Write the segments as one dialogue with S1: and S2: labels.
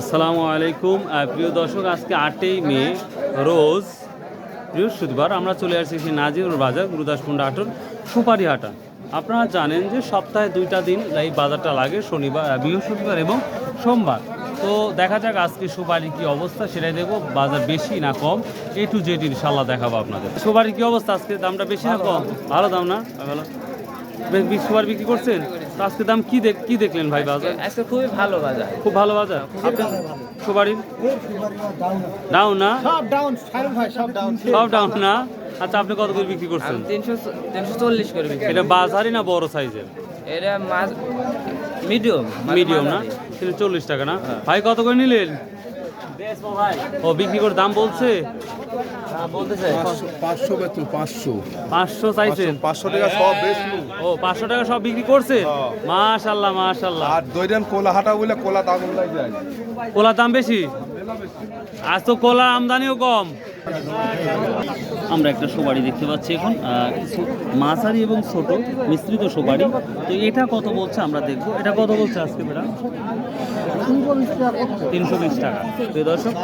S1: আসসালামু আলাইকুম। প্রিয় দর্শক আজকে আটই মে রোজ বৃহস্পতিবার আমরা চলে আসছি সেই নাজির বাজার গুরুদাসপুর আটন সুপারি হাটা। আপনারা জানেন যে সপ্তাহে দুইটা দিন এই বাজারটা লাগে শনিবার বৃহস্পতিবার এবং সোমবার। তো দেখা যাক আজকে সুপারি কি অবস্থা সেটাই দেখব। বাজার বেশি না কম? এ টু জেড ইনশাল্লাহ দেখাবো আপনাদের। সুপারি কি অবস্থা আজকে? দামটা বেশি না কম? ভালো। দাম না? ভালো। সুপারি বিক্রি করছেন? আজকে দাম কি দেখ কি দেখলেন ভাই বাজার?
S2: আজকে খুবই ভালো বাজার।
S1: খুব ভালো বাজার? আপনার সবারই ডাউন না?
S3: সব ডাউন ভাই সব ডাউন।
S1: সব ডাউন না? আচ্ছা আপনি কত করে বিক্রি করছেন?
S2: তিনশো তিনশো চল্লিশ করে বিক্রি
S1: এটা বাজারই না বড় সাইজের?
S2: এটা মাছ মিডিয়াম।
S1: মিডিয়াম না? তিনশো চল্লিশ টাকা না? ভাই কত করে নিলেন? ও বিক্রি করে দাম বলছে?
S2: বলতেছে।
S4: পাঁচশো পাঁচশো
S1: পাঁচশো। চাইছেন?
S4: পাঁচশো টাকা সব বেচলু
S1: ও পাঁচশো টাকা সব বিক্রি করছে?
S4: হ্যাঁ।
S1: মাশাল্লাহ মাশাল্লাহ
S4: আর দৈরান কোলা হাটা বলে কোলা
S1: দাম দাম বেশি। আজ তো কোলার আমদানিও কম। আমরা একটা সুপারি দেখতে পাচ্ছি এখন মাঝারি এবং ছোট মিশ্রিত সুপারি। তো এটা কত বলছে আমরা দেখব। এটা কত বলছে আজকে বেটা তিনশো বিশ টাকা। দর্শক,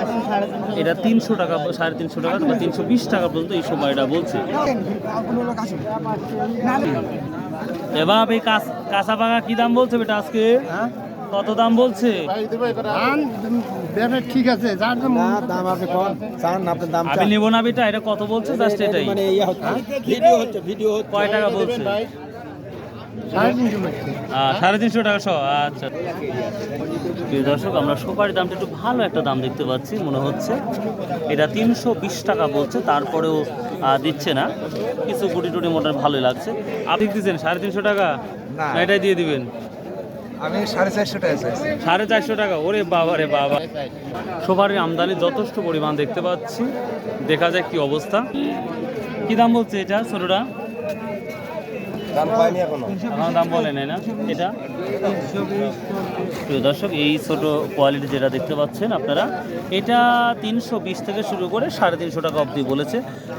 S1: এটা তিনশো টাকা, সাড়ে তিনশো টাকা বা তিনশো বিশ টাকা পর্যন্ত এই সুপারিটা বলছে। এই কাঁচ- পাকা কি দাম বলছে বেটা আজকে? কত দাম বলছে?
S3: ঠিক আছে যার দাম আপনি কম চান আপনার দাম
S1: আমি নেব না বেটা এটা কত বলছে? জাস্ট এটাই।
S3: মানে ইয়ে হচ্ছে ভিডিও হচ্ছে ভিডিও হচ্ছে।
S1: কয় টাকা বলছে?
S3: সাড়ে তিনশো
S1: টাকা। সহ আচ্ছা। প্রিয় দর্শক আমরা সুপারি দামটা একটু ভালো একটা দাম দেখতে পাচ্ছি মনে হচ্ছে। এটা তিনশো বিশ টাকা বলছে তারপরেও দিচ্ছে না। কিছু গুটি টুটি মোটামুটি ভালোই লাগছে। আপনি দিচ্ছেন? সাড়ে তিনশো টাকা? এটাই দিয়ে দিবেন।
S4: আমি সাড়ে চারশো টাকা চাইছি
S1: সাড়ে চারশো টাকা, ওরে বাবা রে বাবা। সুপারির আমদানি যথেষ্ট পরিমাণ দেখতে পাচ্ছি। দেখা যায় কি অবস্থা। কি দাম বলছে এটা ছোটটা
S4: দাম পাইনি এখনও।
S1: আমার দাম বলে নাই না। এটা? প্রিয় দর্শক এই ছোট কোয়ালিটি যেটা দেখতে পাচ্ছেন আপনারা এটা তিনশো বিশ থেকে শুরু করে সাড়ে তিনশো টাকা অবধি বলেছে।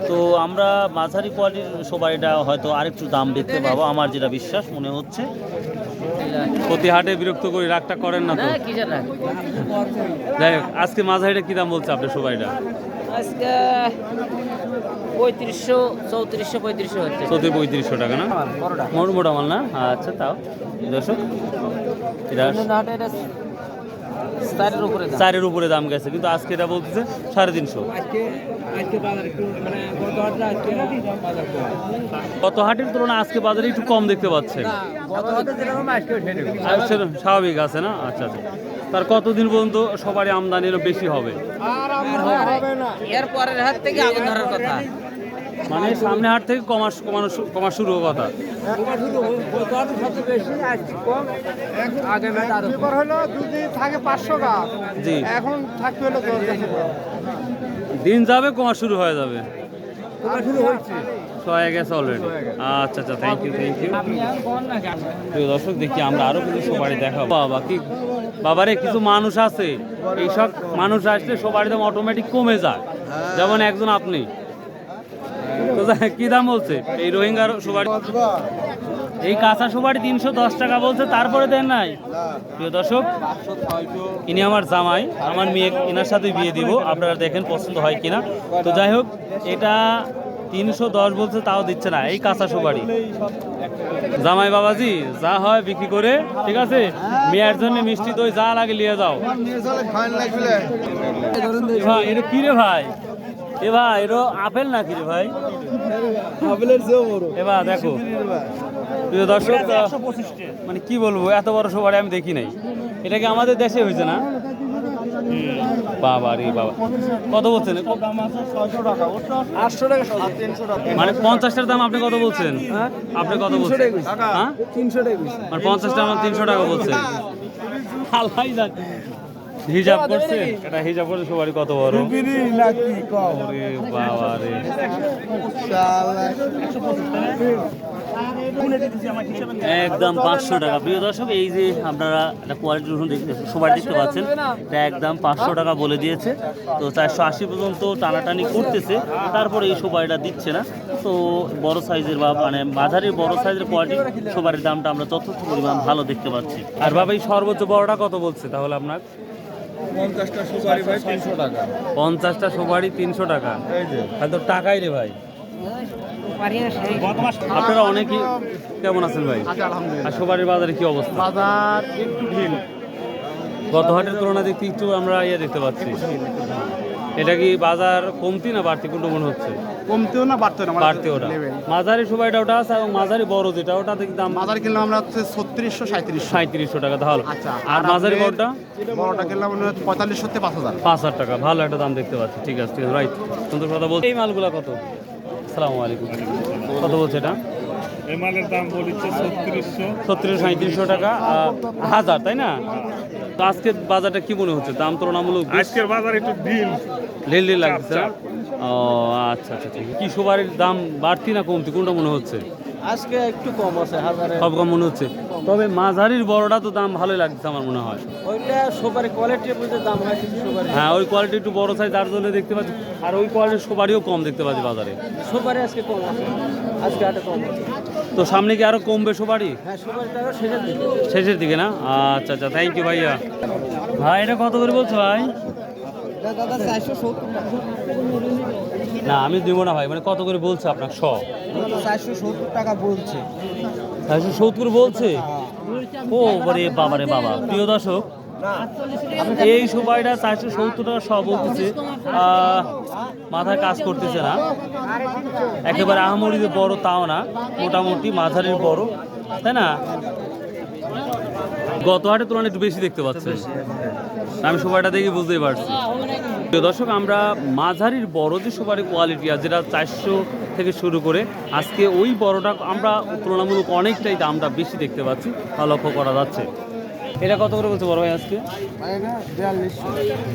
S1: তো আমরা মাঝারি কোয়ালিটির সবাইটা হয়তো আরেকটু দাম দেখতে পাবো আমার যেটা বিশ্বাস মনে হচ্ছে। প্রতি হাটে বিরক্ত করে রাগটা করেন না তো?
S2: না
S1: যাই হোক আজকে মাঝারিটা কি দাম বলছে আপনার সবাইটা
S2: আজকে পঁয়ত্রিশশো চৌত্রিশশো পঁয়ত্রিশশো হচ্ছে।
S1: চৌত্রি পঁয়ত্রিশশো টাকা না?
S2: বড়টা
S1: মোট মোটা মাল না? আচ্ছা তাও। দর্শক এটা
S2: চারের উপরে দাম।
S1: চারের উপরে দাম গেছে কিন্তু আজকে এটা বলতেছে সাড়ে তিনশো।
S2: আজকে আজকে বাজার একটু মানে গত
S1: গত হাটের তুলনায় আজকে বাজারে একটু কম দেখতে পাচ্ছেন? আর সেটা স্বাভাবিক আছে না? আচ্ছা আচ্ছা। তার কতদিন পর্যন্ত সবারই আমদানি আরও বেশি হবে?
S2: এর পরের হাত থেকে আগুন ধরার কথা।
S1: মানে সামনে হাট থেকে কমা কমানো কমা শুরু হওয়ার কথা। জি।
S3: এখন থাকতে হলো
S1: দিন যাবে কমা শুরু হয়ে যাবে।
S3: শুরু হয়েছে।
S1: হয়ে গেছে অলরেডি আচ্ছা আচ্ছা থ্যাংক ইউ থ্যাংক ইউ প্রিয় দর্শক দেখি আমরা আরও কিছু সবারই দেখাবো। বাবা কি বাবারে কিছু মানুষ আছে। এইসব মানুষ আসলে সবারই দাম অটোমেটিক কমে যায়। যেমন একজন আপনি। তো কি দাম বলছে? এই রোহিঙ্গার সুপারি এই কাঁচা সুপারি তিনশো দশ টাকা বলছে তারপরে দেন নাই? প্রিয় দর্শক ইনি আমার জামাই আমার মেয়ে এনার সাথে বিয়ে দিব আপনারা দেখেন পছন্দ হয় কিনা। তো যাই হোক এটা তিনশো দশ বলছে তাও দিচ্ছে না এই কাঁচা সুপারি। জামাই বাবাজি যা হয় বিক্রি করে ঠিক আছে? মেয়ের জন্য মিষ্টি দই যা লাগে নিয়ে যাও। এটা কি রে ভাই? এ ভাই এটা আপেল না কি রে ভাই?
S3: আপেলের চেয়েও বড়।
S1: এবার দেখো। প্রিয় দর্শক মানে কি বলব এত বড় সবারই আমি দেখি নাই। এটা কি আমাদের দেশে হয়েছে না? বাবা রে বাবা। কত বলছেন? মানে পঞ্চাশটার দাম আপনি কত বলছেন? আপনি কত বলছেন? হ্যাঁ? মানে পঞ্চাশটা আমার তিনশো টাকা বলছেন। আল্লাহ জানে। হিসাব করছে? এটা হিসাব করছে সবারই কত বড়?
S3: নাকি কম?
S1: বাবা রে। একদম পাঁচশো টাকা। প্রিয় দর্শক এই যে আপনারা একটা কোয়ালিটি রসুন দেখতে সবাই দেখতে পাচ্ছেন এটা একদম পাঁচশো টাকা বলে দিয়েছে। তো চারশো আশি পর্যন্ত টানাটানি করতেছে তারপরে এই সবাইটা দিচ্ছে না। তো বড় সাইজের বা মানে মাঝারি বড় সাইজের কোয়ালিটি সবারই দামটা আমরা যথেষ্ট পরিমাণ ভালো দেখতে পাচ্ছি। আর বাবা এই সর্বোচ্চ বড়টা কত বলছে তাহলে আপনার?
S4: পঞ্চাশটা সুপারি ভাই তিনশো টাকা।
S1: পঞ্চাশটা সুপারি তিনশো টাকা। তাহলে তো টাকাই রে ভাই। আপনারা অনেকই কেমন আছেন ভাই? আর সুপারির বাজারে কি অবস্থা?
S3: বাজার একটু ঢিল
S1: গত হাটের তুলনায় দেখতে একটু আমরা ইয়ে দেখতে পাচ্ছি। এটা কি বাজার কমতি না বাড়তি কোনটা মনে হচ্ছে?
S3: কমতেও না বাড়তেও না
S1: বাড়তি ওটা মাঝারি সুপারিটা ওটা আছে এবং মাঝারি বড় যেটা ওটা দেখি দাম?
S3: মাঝারি কিনলাম আমরা হচ্ছে ছত্রিশশো সাঁত্রিশশো
S1: সাঁত্রিশশো টাকা তাহলে।
S3: আচ্ছা
S1: আর মাঝারি বড়টা?
S3: বড়টা কিনলাম মনে হচ্ছে পঁয়তাল্লিশশো থেকে পাঁচ হাজার।
S1: পাঁচ হাজার টাকা ভালো একটা দাম দেখতে পাচ্ছি। ঠিক আছে ঠিক আছে রাইট সুন্দর কথা বলছি। এই মালগুলা কত? আসসালামু আলাইকুম। কত বলছে এটা?
S5: এই মালের দাম বলিচ্ছে ছত্রিশশো।
S1: ছত্রিশ সাঁত্রিশশো টাকা হাজার তাই না? তো আজকের বাজারটা কি মনে হচ্ছে? দাম তুলনামূলক
S5: আজকের বাজার একটু ঢিল।
S1: ঢিল ঢিল লাগছে ও আচ্ছা আচ্ছা ঠিক কি সবার দাম বাড়তি না কমতি? কোনটা মনে হচ্ছে?
S2: আজকে একটু কম আছে হাজারে
S1: সব কম মনে হচ্ছে। তবে মাঝারির বড়টা তো দাম ভালোই লাগছে আমার মনে হয়।
S2: ওইটা সুপারি কোয়ালিটির বুঝে দাম হয়
S1: হ্যাঁ ওই কোয়ালিটি একটু বড় সাইজ যার জন্য দেখতে পাচ্ছি। আর ওই কোয়ালিটির সুপারিও কম দেখতে পাচ্ছি বাজারে।
S2: সুপারি আজকে কম আছে। আজকে হাটে কম আছে।
S1: তো সামনে কি আরও কমবে সুপারি
S2: হ্যাঁ সুপারিটারও শেষের দিকে।
S1: শেষের দিকে না? আচ্ছা আচ্ছা থ্যাংক ইউ ভাইয়া। ভাই এটা কত করে বলছো ভাই?
S2: দাদা চারশো সত্তর
S1: না আমি দিব না ভাই মানে কত করে বলছে আপনার শ
S2: চারশো সত্তর টাকা বলছে।
S1: চারশো সত্তর বলছে? ও বরে বাবা রে বাবা। প্রিয় দর্শক এই সুপারিটা চারশো সত্তর টাকা সব বলতেছে। মাথায় কাজ করতেছে না। একেবারে আহামরি যে বড় তাও না মোটামুটি মাঝারির বড় তাই না? গত হাটের তুলনায় একটু বেশি দেখতে পাচ্ছি আমি সুপারিটা দেখে বুঝতেই পারছি। প্রিয় দর্শক আমরা মাঝারির বড় যে সুপারি কোয়ালিটি আছে যেটা চারশো থেকে শুরু করে আজকে ওই বড়টা আমরা তুলনামূলক অনেকটাই দামটা বেশি দেখতে পাচ্ছি তা লক্ষ্য করা যাচ্ছে। এটা কত করে বলছে বড় ভাই আজকে?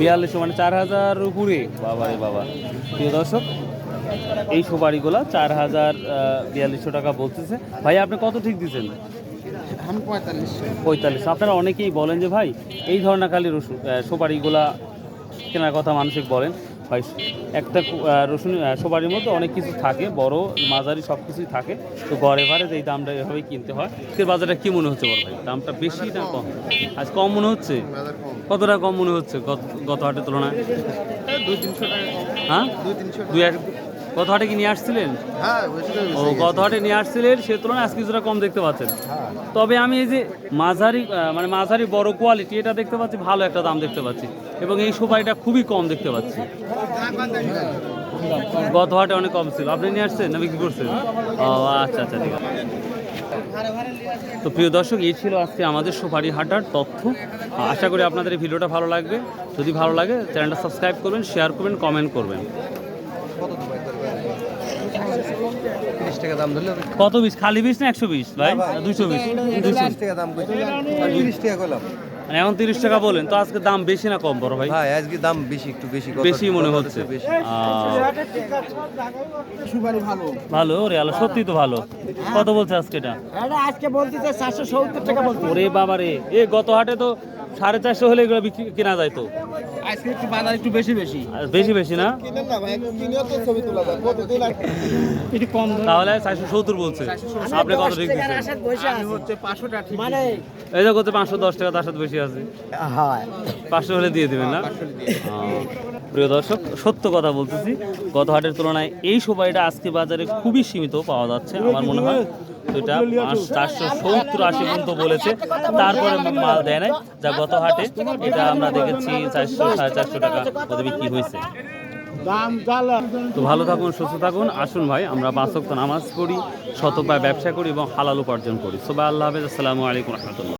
S3: বিয়াল্লিশশো
S1: মানে চার হাজার উপরে। বাবা রে বাবা। প্রিয় দর্শক এই সুপারিগুলো চার হাজার বিয়াল্লিশশো টাকা বলতেছে। ভাই আপনি কত ঠিক দিচ্ছেন?
S3: পঁয়তাল্লিশ
S1: পঁয়তাল্লিশ আপনারা অনেকেই বলেন যে ভাই এই ধরনের খালি সুপারিগুলা কেনার কথা মানসিক বলেন। ভাই একটা রসুন সবারির মতো মধ্যে অনেক কিছু থাকে বড় মাঝারি সব কিছুই থাকে। তো গড়ে ভাড়ে এই দামটা এভাবেই কিনতে হয় আজকের বাজারটা কী মনে হচ্ছে বড় ভাই? দামটা বেশি না কম? আজ কম মনে হচ্ছে? কতটা কম মনে হচ্ছে গত গত হাটের তুলনায়?
S3: দুই তিনশো টাকা
S1: হ্যাঁ?
S3: দুই
S1: এক গত হাটে কি নিয়ে আসছিলেন?
S3: হ্যাঁ
S1: ও গত হাটে নিয়ে আসছিলেন সে তুলনায় আজকে কিছুটা কম দেখতে পাচ্ছেন। তবে আমি এই যে মাঝারি মানে মাঝারি বড় কোয়ালিটি এটা দেখতে পাচ্ছি ভালো একটা দাম দেখতে পাচ্ছি। এবং এই সুপারিটা খুবই কম দেখতে পাচ্ছি। গত হাটে অনেক কম ছিল আপনি নিয়ে আসছেন না বিক্রি করছেন? ও আচ্ছা আচ্ছা ঠিক আছে। তো প্রিয় দর্শক এই ছিল আজকে আমাদের সুপারি হাটার তথ্য। আশা করি আপনাদের এই ভিডিওটা ভালো লাগবে। যদি ভালো লাগে চ্যানেলটা সাবস্ক্রাইব করবেন শেয়ার করবেন কমেন্ট করবেন। কত বিশ খালি বিশ না একশো বিশ ভাই? দুশো বিশ দুশো
S4: টাকা দাম তিরিশ টাকা করলাম
S1: মানে এখন তিরিশ টাকা বলেন তো আজকে দাম বেশি না কম বড় ভাই?
S4: ভাই আজকে দাম বেশি একটু বেশি
S1: বেশি মনে হচ্ছে।
S4: বেশি।
S1: আহ,
S3: ভালো।
S1: ভালো রে আলো সত্যি তো ভালো। কত বলছে আজকে এটা?
S2: এটা আজকে বলতেছে চারশো সত্তর টাকা বলতে।
S1: ওরে বাবা রে এ গত হাটে তো সাড়ে চারশো হলে এগুলো বিক্রি কেনা যায় তো?
S2: আজকে একটু বাজার একটু বেশি বেশি।
S1: আর বেশি বেশি না?
S3: কিনেন না ভাই কিনেও তো ছবি তোলা যায় কতদিন
S2: একটু কম
S1: তাহলে চারশো সত্তর বলছে। আপনি কত ঠিক
S2: হচ্ছে পাঁচশো মানে
S1: এই যে করতে পাঁচশো দশ টাকা তার সাথে বেশি আছে।
S3: হ্যাঁ।
S1: পাঁচশো হলে দিয়ে দেবেন না? প্রিয় দর্শক সত্য কথা বলতেছি। গত হাটের তুলনায় এই সুপারিটা আজকে বাজারে খুবই সীমিত পাওয়া যাচ্ছে আমার মনে হয়। পাঁচ- চারশো সত্তর আশি পর্যন্ত বলেছে। তারপরে মাল দেয় নাই। যা গত হাটে, এটা আমরা দেখেছি চারশো, সাড়ে চারশো টাকা মধ্যে বিক্রি হয়েছে। তো ভালো থাকুন, সুস্থ থাকুন। আসুন ভাই, আমরা বাসক্ত নামাজ করি শতপায় ব্যবসা করি এবং হালাল উপার্জন করি। সবাই আল্লাহ হাফেজ। আসসালামু আলাইকুম, রহমতুল্লাহ।